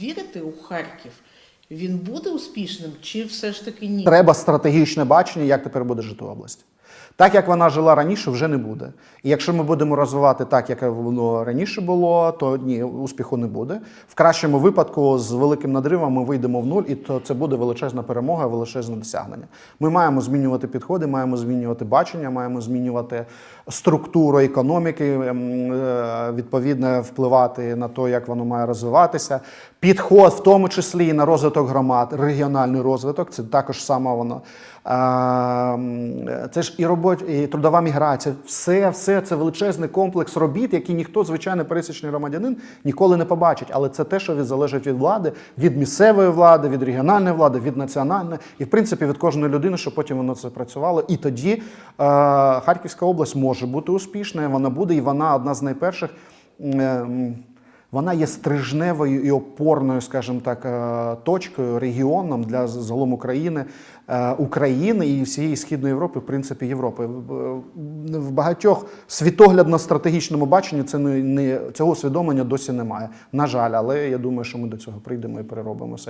Вірити у Харків? Він буде успішним чи все ж таки ні? Треба стратегічне бачення, як тепер буде жити область. Так як вона жила раніше, вже не буде. І якщо ми будемо розвивати так, як воно раніше було, то ні, успіху не буде. В кращому випадку з великим надривом ми вийдемо в нуль, і то це буде величезна перемога, величезне досягнення. Ми маємо змінювати підходи, маємо змінювати бачення, маємо змінювати структуру економіки, ем, е, відповідно впливати на те, як воно має розвиватися. Підход, в тому числі і на розвиток громад, регіональний розвиток, це також саме воно. Це ж і робоча, і трудова міграція. Все, все це величезний комплекс робіт, який ніхто, звичайно, пересічний громадянин ніколи не побачить. Але це те, що від залежить від влади, від місцевої влади, від регіональної влади, від національної, і в принципі від кожної людини, щоб потім воно це працювало. І тоді е, Харківська область може бути успішною. Вона буде, і вона одна з найперших. е, вона є стрижневою і опорною, скажімо так, е, точкою, регіоном для загалом України, е, України і всієї східної Європи, в принципі, Європи. В- багатьох світоглядно-стратегічному баченні це не цього усвідомлення досі немає. На жаль, але я думаю, що ми до цього прийдемо і переробимо все.